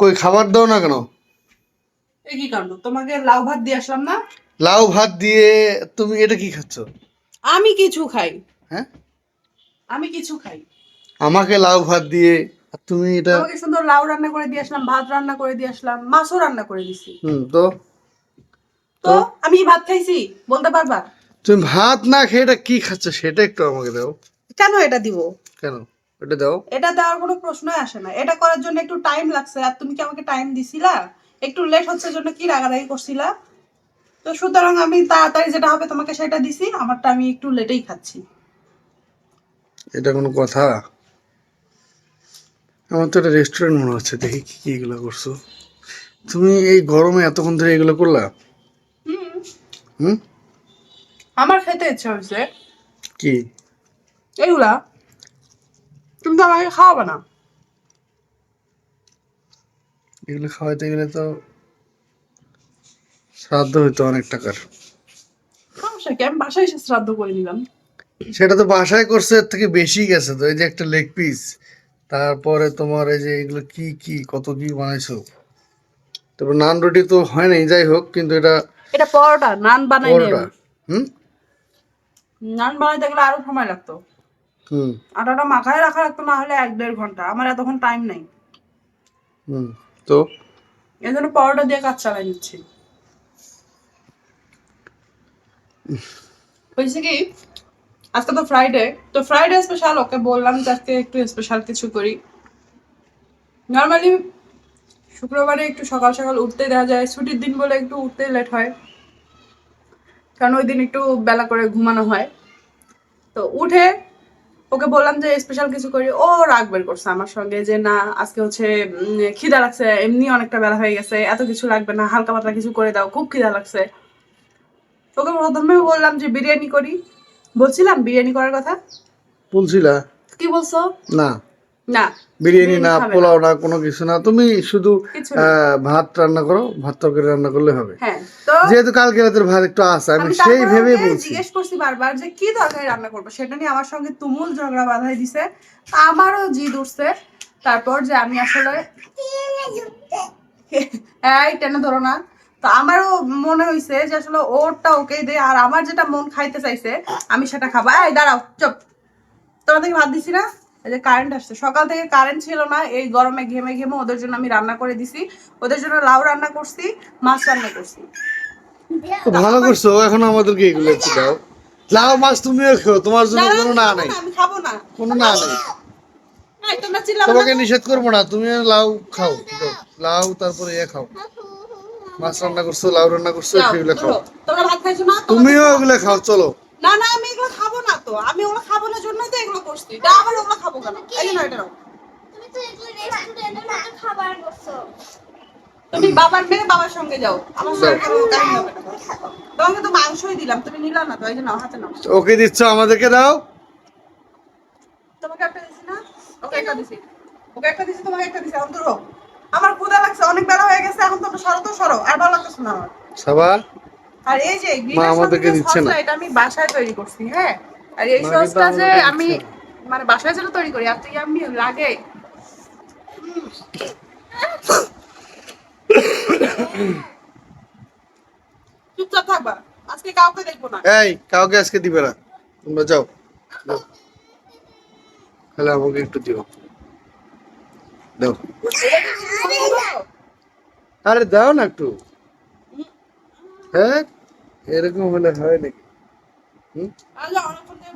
কই খাবার দাও না কেন? এ কি কাণ্ড? তোমাকে লাউ ভাত দিয়ে আসলাম না? লাউ ভাত দিয়ে তুমি এটা কি খাচ্ছ? আমি কিছু খাই। হ্যাঁ? আমি কিছু খাই। আমাকে লাউ ভাত দিয়ে আর তুমি এটা তোমাকে সুন্দর লাউ রান্না করে দিয়ে আসলাম ভাত রান্না করে দিয়ে আসলাম মাছও রান্না করে দিছি। হুম তো? তো আমি ভাত খাইছি বলতে পারবা? তুমি ভাত না খেয়ে এটা কি খাচ্ছ সেটা একটু আমাকে দাও। কেন এটা দিব? কেন? এটা দাও। এটা দেওয়ার কোনো প্রশ্নই আসে না। এটা করার জন্য একটু টাইম লাগছে। আর তুমি কি আমাকে টাইম দিছিলা? একটু লেট হচ্ছে জন্য কি রাগারাগি করছিলা? তো সুতরাং আমি তাড়াতাড়ি যেটা হবে তোমাকে সেটা দিছি। আমারটা আমি একটু লেটেই খাচ্ছি। এটা কোনো কথা? আমার তো একটা রেস্টুরেন্ট মনে হচ্ছে। দেখি কি কি এগুলো করছ। তুমি এই গরমে এতক্ষণ ধরে এগুলো করলা? হুম। হুম? আমার খেতে ইচ্ছা হয়েছে। কি? এইগুলা তুমি তো আমাকে খাওয়াবে না। এগুলো খাওয়াইতে গেলে তো শ্রাদ্ধ হইতো অনেক টাকার। সমস্যা কি? আমি বাসায় এসে শ্রাদ্ধ করে নিলাম। সেটা তো বাসায় করছে এর থেকে বেশি গেছে তো এই যে একটা লেগ পিস তারপরে তোমার এই যে এগুলো কি কি কত কি বানাইছো? তারপর নান রুটি তো হয় নাই যাই হোক কিন্তু এটা এটা পরোটা নান বানাই পরোটা। হুম? নান বানাইতে গেলে আরও সময় লাগতো। আটাটা মাখায় রাখা লাগতো না হলে এক দেড় ঘণ্টা। আমার এতক্ষণ টাইম নেই। তো? এই জন্য পরোটা দিয়ে কাজ চালাই নিচ্ছি। হয়েছে কি আজকে তো ফ্রাইডে তো ফ্রাইডে স্পেশাল ওকে বললাম যে আজকে একটু স্পেশাল কিছু করি। নর্মালি শুক্রবারে একটু সকাল সকাল উঠতে দেখা যায় ছুটির দিন বলে একটু উঠতে লেট হয়। কারণ ওই দিন একটু বেলা করে ঘুমানো হয়। তো উঠে ওকে বললাম যে স্পেশাল কিছু করি। ও রাগ বের করছে আমার সঙ্গে যে না আজকে হচ্ছে খিদা লাগছে এমনি অনেকটা বেলা হয়ে গেছে এত কিছু লাগবে না হালকা পাতলা কিছু করে দাও খুব খিদা লাগছে। ওকে প্রথমে বললাম যে বিরিয়ানি করি। বলছিলাম বিরিয়ানি করার কথা? বলছিলা। কি বলছো? না। না। বিরিয়ানি না পোলাও না কোনো কিছু না। তুমি শুধু ভাত রান্না করো ভাত তরকারি রান্না করলে হবে। হ্যাঁ যেহেতু কালকে রাতের ভাত একটু আছে আমি সেই ভেবে বলছি। জিজ্ঞেস করছি বারবার যে কি তরকারি রান্না করব? সেটা নিয়ে আমার সঙ্গে তুমুল ঝগড়া বাঁধাই দিছে। আমারও জিদ উঠছে। তারপর যে আমি আসলে এই টেনে ধরো না। তো আমারও মনে হয়েছে যে আসলে ওরটা ওকে দে আর আমার যেটা মন খাইতে চাইছে আমি সেটা খাব। এই দাঁড়াও চুপ। তোমাদেরকে ভাত দিছি না? এই যে কারেন্ট আসছে। সকাল থেকে কারেন্ট ছিল না এই গরমে ঘেমে ঘেমে ওদের জন্য আমি রান্না করে দিছি। ওদের জন্য লাউ রান্না করছি মাছ রান্না করছি। ভালো করছ এখন আমাদেরকে এগুলো একটু দাও। লাউ মাছ তুমিও খেও তোমার জন্য কোনো না নাই। আমি খাব না। কোনো না নাই। তোমাকে নিষেধ করব না তুমি লাউ খাও লাউ তারপরে এ খাও। মাছ রান্না করছ লাউ রান্না করছ সেগুলো খাও। তোমরা ভাত খাইছো না? তুমিও ওগুলো খাও চলো। না এগুলো না তো আমি ওগুলো খাব না জন্যই তো এগুলো করছি। তা আবার ওগুলো খাব কেন? এই যে না এটা। তুমি তো এগুলো রেস্টুরেন্টের মতো খাবার করছ। তুমি বাবার মেয়ে বাবার সঙ্গে যাও। আমার সঙ্গে কেন কাহিনী হবে। না তোমাকে তো মাংসই দিলাম তুমি নিলা না তো এই যে নাও হাতে নাও। ওকে দিচ্ছ আমাদেরকে দাও। তোমাকে একটা দিছি না? ওকে একটা দিছি। ওকে একটা দিছি তোমাকে একটা দিছি ধরো আমার ক্ষুধা লাগছে অনেক বেলা হয়ে গেছে এখন তোমরা সরো তো সরো আর ভালো লাগতেছে না আমার। সাবা আর এই যে আমাদেরকে দিচ্ছে না। এটা আমি বাসায় তৈরি করছি হ্যাঁ? আর এই সসটা যে আমি মানে বাসায় যেটা তৈরি করি এত ইয়াম্মি লাগে। চুপচাপ থাকবা আজকে কাউকে দেখব না। এই কাউকে আজকে দিবে না। তোমরা যাও। যাও। তাহলে আমাকে একটু দিও। দাও। আরে দাও না একটু। হ্যাঁ? এরকম হলে হয় নাকি? হুম?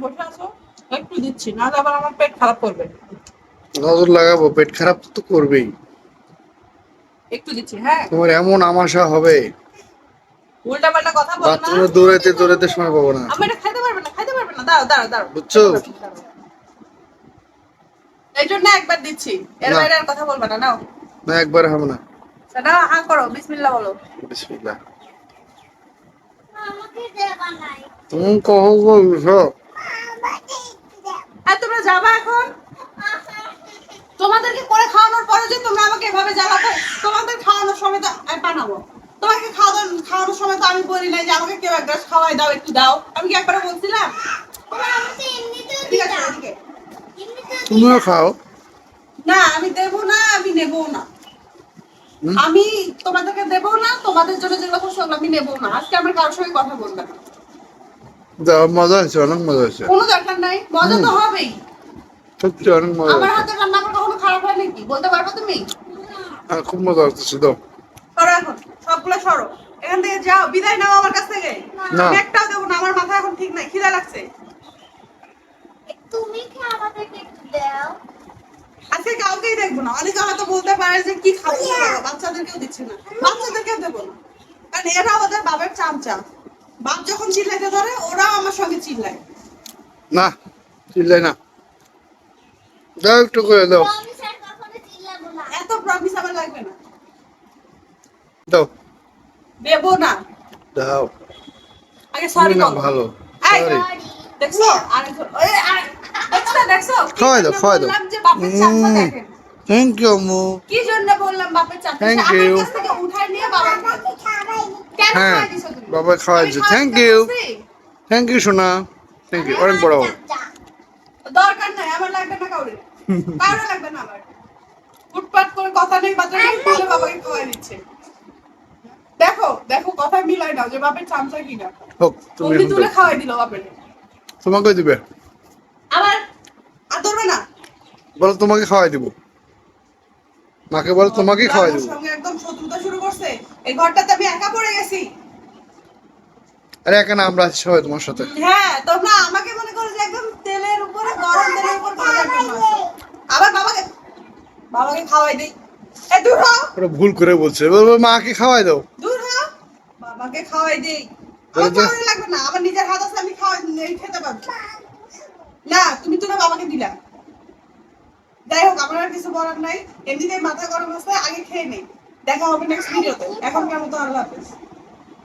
বসে আছো? একটু দিচ্ছি না আবার আমার পেট খারাপ করবে। নজর লাগাবো পেট খারাপ তো করবেই। একটু দিচ্ছি হ্যাঁ। তোমার এমন আমাশা হবে। উল্টা পাল্টা কথা বলো না। বাথরুমে দৌড়াইতে দৌড়াইতে সময় পাবো না। আমি এটা খাইতে পারবে না খাইতে পারবে না। দাঁড়াও দাঁড়াও দাঁড়াও। বুঝছ? এই জন্য একবার দিচ্ছি। এর বাইরে আর কথা বলবে না নাও। না একবার হবে না। সেটা হা করো বিসমিল্লাহ বলো। বিসমিল্লাহ। আমাকে দেবা নাই তুমি বলছো? আর তোমরা যাবা এখন? তোমাদেরকে করে খাওয়ানোর পরে যে তোমরা আমাকে এভাবে জ্বালাতে তোমাদের খাওয়ানোর সময় তো আমি বানাবো। তোমাকে খাওয়ানোর খাওয়ানোর সময় তো আমি বলি নাই যে আমাকে কেউ এক গ্লাস খাওয়াই দাও একটু দাও। আমি কি একবারে বলছিলাম? ঠিক আছে তুমিও খাও। না আমি দেবো না আমি নেব না। আমি তোমাদেরকে দেবো না তোমাদের জন্য যেগুলো করছ আমি নেব না। আজকে আমার কারোর সঙ্গে কথা বলবে না। যাও মজা হয়েছে অনেক মজা হয়েছে। কোনো দরকার নাই মজা তো হবেই। সত্যি অনেক মজা আমার হাতে রান্না আমার কখনো খারাপ হয় নাকি? বলতে পারব তুমি? হ্যাঁ, খুব মজা হচ্ছে দাও। সরো এখন সবগুলো সরো। এখান থেকে যাও বিদায় নাও আমার কাছ থেকে। না। আমি একটাও দেবো না আমার মাথা এখন ঠিক নাই খিদা লাগছে। তুমি কি আমাদেরকে একটু দাও? আজকে কাউকেই দেখব না অনেকে হয়তো বলতে পারে যে কি খাব খাব, বাচ্চাদেরকেও দিচ্ছে না। বাচ্চাদেরকেও দেবো না। কারণ এরা ওদের বাবার চামচা। বাপ যখন চিল্লাইতে ধরে ওরাও আমার সঙ্গে চিল্লায়। না চিল্লাই না। দাও একটু করে দাও। এত প্রমিস আমার লাগবে না। দাও। দেবো না। দাও। আগে সরি ভালো। সরি দেখছ? আরে- দেখছ দেখছ? খাওয়াই দাও, খাওয়াই থ্যাংক ইউ কি জন্য বললাম বাপের চামচা আমার কাছ থেকে উঠায় নিয়ে বাবার কেন খাওয়াই তুমি? বাবা দিছে। খাওয়াতে Thank থ্যাংক ইউ সোনা। থ্যাংক ইউ অনেক বড়। দরকার নাই আমার লাগবে না কাউরে। কাউরে লাগবে না আমার। ফুটপাট করে কথা নেই বলে বাবাকে খাওয়াই দিচ্ছে। দেখো দেখো কথা মিলাই নাও যে বাপের চামচা কিনা। হোক তুমি তুলে খাওয়াই দিল বাপের। তোমাকে দিবে। আবার আর ধরবে না? বলো তোমাকে খাওয়াই দিব। মাকে বলো তোমাকে খাওয়াই দিব। শত্রুতা শুরু করছে। এই ঘরটাতে আমি একা পড়ে গেছি। আরে এখানে আমরা আছি সবাই তোমার সাথে। হ্যাঁ তোমরা আমাকে মনে করো যে একদম তেলের উপরে গরম তেলের উপর ভাজা আবার বাবাকে বাবাকে খাওয়াই দেই। এ দূর হও ওরা ভুল করে বলছে। মাকে খাওয়াই দাও। দূর বাবাকে খাওয়াই দেই। আমার খাওয়ানো লাগবে না আমার নিজের হাত আছে আমি খাওয়াই খেতে পারব। না তুমি তো না বাবাকে দিলা। যাই হোক আমার আর কিছু বলার নাই। এমনিতেই মাথা গরম আছে আগে খেয়ে নেই। দেখা হবে নেক্সট ভিডিওতে এখন কেমন তো আল্লাহ হাফেজ